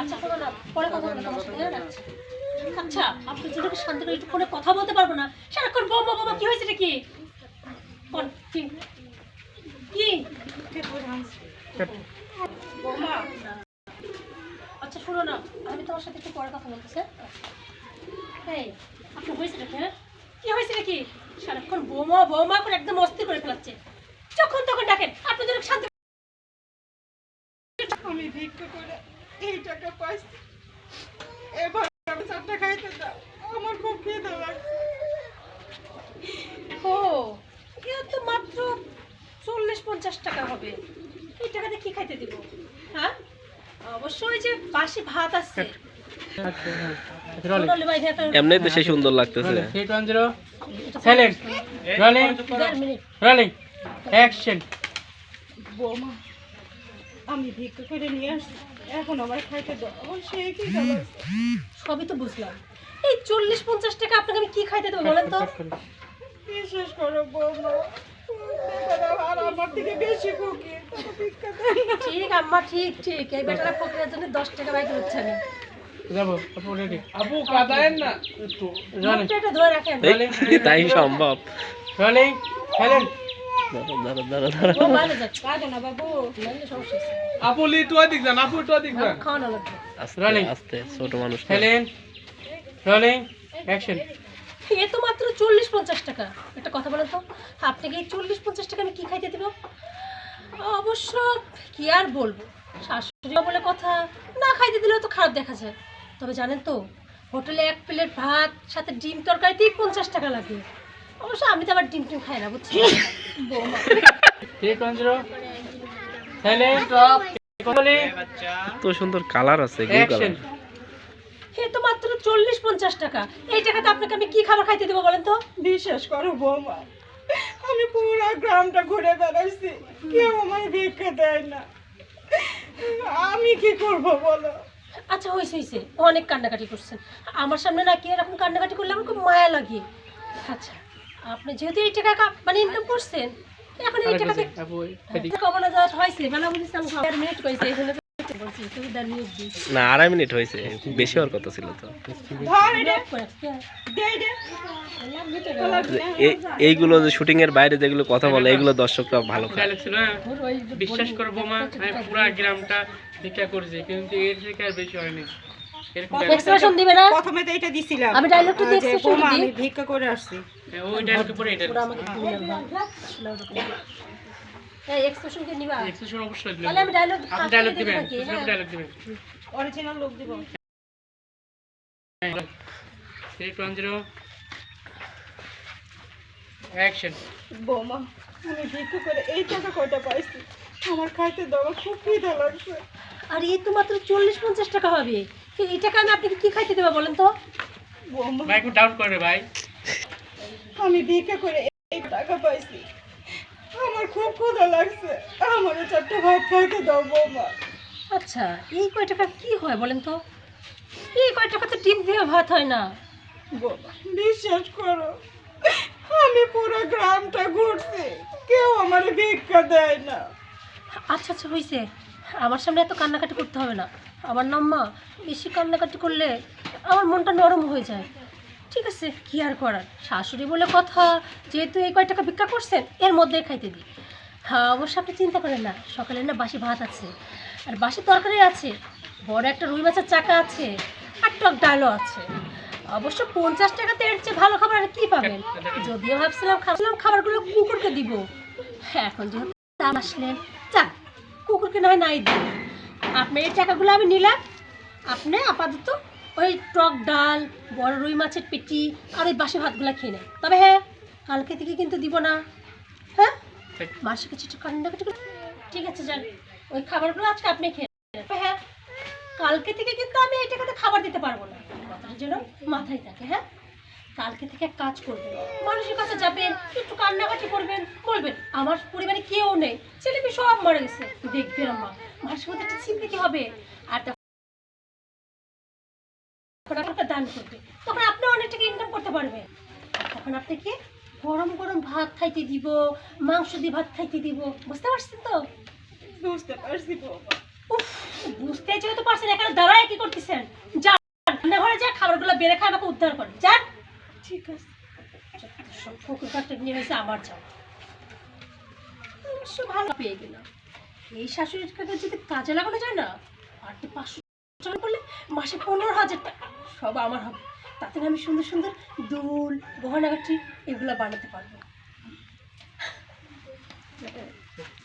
আচ্ছা না কথা হ্যাঁ, বলতে পারব না। সারাক্ষণ বোমা বোমা কি হয়েছে কি? আচ্ছা শোনো না আমি তোমার সাথে একটু পরে কথা বলতেছি হ্যাঁ? এই আপনার হয়েছে হ্যাঁ? কি হয়েছে নাকি সারাক্ষণ বোমা বোমা করে একদম অস্থির করে ফেলাচ্ছে যখন তখন ডাকেন আপনি যেন শান্তি আমি ভিক্ষা করে এই টাকা পাইছি। এবার আমি চারটা খাইতে দাও। আমার খুব খিদে লাগছে। ও এ তো মাত্র চল্লিশ পঞ্চাশ টাকা হবে। এই টাকাতে কি খাইতে দিব? হ্যাঁ? অবশ্যই যে বাসি ভাত আছে। এমনি তো সে সুন্দর লাগতেছে। Silent rolling rolling action. বৌমা। আমি ভিক্ষা করে নিয়ে আসছি এখন আমার খাইতে দাও। খিদে লাগছে সবই তো বুঝলাম। এই চল্লিশ পঞ্চাশ টাকা আপনাকে আমি কি খাইতে দেবো বলেন তো? বিশ্বাস করো বৌমা ঠিক আম্মা ঠিক ঠিক। এই বেটারা ফকিরের জন্য দশ টাকা বাইক হচ্ছে না। তাই সম্ভব। রোলিং সাইলেন্ট দাঁড়া দাঁড়া দাঁড়া দাঁড়া। ও ভালো যাচ্ছে কাঁদো না বাবু নাহলে সমস্যা আছে আপু লি তো দিক যান আপু তো দিক যান। খাওয়ানো আস্তে ছোট মানুষ না। রোলিং অ্যাকশন এ তো মাত্র চল্লিশ পঞ্চাশ টাকা। একটা কথা বলেন তো আপনাকে এই চল্লিশ পঞ্চাশ টাকা আমি কি খাইতে দেবো? অবশ্য কি আর বলব? শাশুড়ি বলে কথা না খাইতে দিলেও তো খারাপ দেখা যায়। তবে জানেন তো হোটেলে এক প্লেট ভাত সাথে ডিম তরকারিতেই পঞ্চাশ টাকা লাগে। অবশ্য আমি তো আবার ডিম টিম খাই না বুঝছি? তো সুন্দর কালার আছে গ্রিন অ্যাকশন এ তো মাত্র চল্লিশ পঞ্চাশ টাকা। এই টাকাতে আপনাকে আমি কি খাবার খাইতে দেবো বলেন তো? বিশ্বাস করো বৌমা আমি পুরো গ্রামটা ঘুরে বেড়াইছি। কেউ আমার ভিক্ষা দেয় না। আমি কি করব বলো? আচ্ছা হয়েছে হয়েছে অনেক কান্নাকাটি করছেন আমার সামনে নাকি এরকম কান্নাকাটি করলে আমার খুব মায়া লাগে। আচ্ছা। আপনি যেহেতু এই টাকা মানে ইনকাম করছেন এখন এই টাকাতে এদিক কমানো যাওয়া হয়েছে বেলা বলিস আমি মিনিট মিনিট দিস। না আড়াই মিনিট হয়েছে বেশি হওয়ার কথা ছিল তো। হ্যাঁ। এইগুলো যে শুটিং এর বাইরে যেগুলো কথা বলে এগুলো দর্শকরা ভালো খায়। ডায়লগ ছিল না ওর ওই যে বিশ্বাস করব মা আমি পুরো গ্রামটা ভিক্ষা করেছি কিন্তু এর থেকে আর বেশি হয়নি এক্সপ্রেশন দিবে না? প্রথমে তো এটা দিছিলাম আমি ডায়লগটা দিই। আমি ভিক্ষা করে আসছি। Dialogue- ওই এটা ওরা আমাকে দিলেন না। আসলে ওরকম এই এক্সপ্রেশন কে নিবা? এক্সপ্রেশন অবশ্যই দিবেন। তাহলে আমি ডায়লগ আপনি ডায়লগ দিবেন ডায়লগ দিবেন। অরিজিনাল লোক দিব। থ্রি ওয়ান জিরো অ্যাকশন বৌমা আমি ভিক্ষা করে এই টাকা কয়টা পাইছি? আমার খাইতে দাও আমার খুব খিদে লাগছে। আর এই তো মাত্র চল্লিশ পঞ্চাশ টাকা হবে। এই টাকা আমি আপনাকে কি খাইতে দেবো বলেন তো? ভাই একটু ডাউট করে ভাই। আমি ভিক্ষা করে এই টাকা পাইছি। আমার খুব ক্ষুধা লাগছে। আমার চারটে ভাত খাইতে দাও বৌমা। আচ্ছা এই কয় টাকা কি হয় বলেন তো? এই কয় টাকা তো ডিম দিয়ে ভাত হয় না। বৌমা বিশ্বাস করো আমি পুরো গ্রামটা ঘুরছি। কেউ আমার ভিক্ষা দেয় না। আচ্ছা আচ্ছা হয়েছে আমার সামনে এত কান্নাকাটি করতে হবে না। আমার নাম মা বেশি কান্নাকাটি করলে আমার মনটা নরম হয়ে যায়। ঠিক আছে, কি আর করার? শাশুড়ি বলে কথা, যেহেতু এই কয় টাকা ভিক্ষা করছেন, এর মধ্যে খাইতে দিই। হ্যাঁ অবশ্য আপনি চিন্তা করেন না, সকালে না বাসি ভাত আছে। আর বাসি তরকারি আছে, বড় একটা রুই মাছের চাকা আছে, আর টক ডালও আছে। অবশ্য পঞ্চাশ টাকাতে এর চেয়ে ভালো খাবার আর কি পাবেন? যদিও ভাবছিলাম খাচ্ছিলাম খাবারগুলো কুকুরকে দিব। হ্যাঁ এখন যেহেতু দাম আসলেন যাক, কুকুরকে নয় নাই দিন আপনার এই টাকাগুলো আমি নিলাম। আপনি আপাতত ওই টক ডাল বড় রুই মাছের পেটি আর ওই বাসি ভাতগুলো খেয়ে নেয়। তবে হ্যাঁ কালকে থেকে কিন্তু দিব না। হ্যাঁ? মাসে কিছু একটু করে ঠিক আছে যান। ওই খাবারগুলো আজকে আপনি খেয়ে হ্যাঁ কালকে থেকে কিন্তু আমি এটা টাকাতে খাবার দিতে পারব না। কথাটা জন্য মাথায় থাকে হ্যাঁ? কালকে থেকে এক কাজ করবেন। মানুষের কাছে যাবেন একটু কান্নাকাটি করবেন বলবেন আমার পরিবারে কেউ নেই। ছেলে মেয়ে সব মারা গেছে। দেখবেন আমার মাসের মধ্যে একটা চিন্তা কি হবে। আর তখন করবে তখন আপনি অনেক টাকা ইনকাম করতে পারবেন। তখন আপনাকে গরম গরম ভাত খাইতে দিব মাংস দিয়ে ভাত খাইতে দিব বুঝতে পারছেন তো? বুঝতে পারছি বুঝতে যেহেতু পারছেন এখানে দাঁড়ায় কি করতেছেন? যান রান্নাঘরে যা খাবারগুলো বেড়ে খায় আমাকে উদ্ধার করেন। যান। ঠিক আছে। সব কুকুর কাটতে নিয়ে হয়েছে আমার যাও। সে ভালো পেয়ে গেলাম। এই শাশুড়িটাকে যদি কাজে লাগানো যায় না আর তো পাঁচশো টাকা করলে মাসে পনেরো হাজার টাকা? সব আমার হবে। তাতে আমি সুন্দর সুন্দর দুল গহনাগাটি এগুলো বানাতে পারব।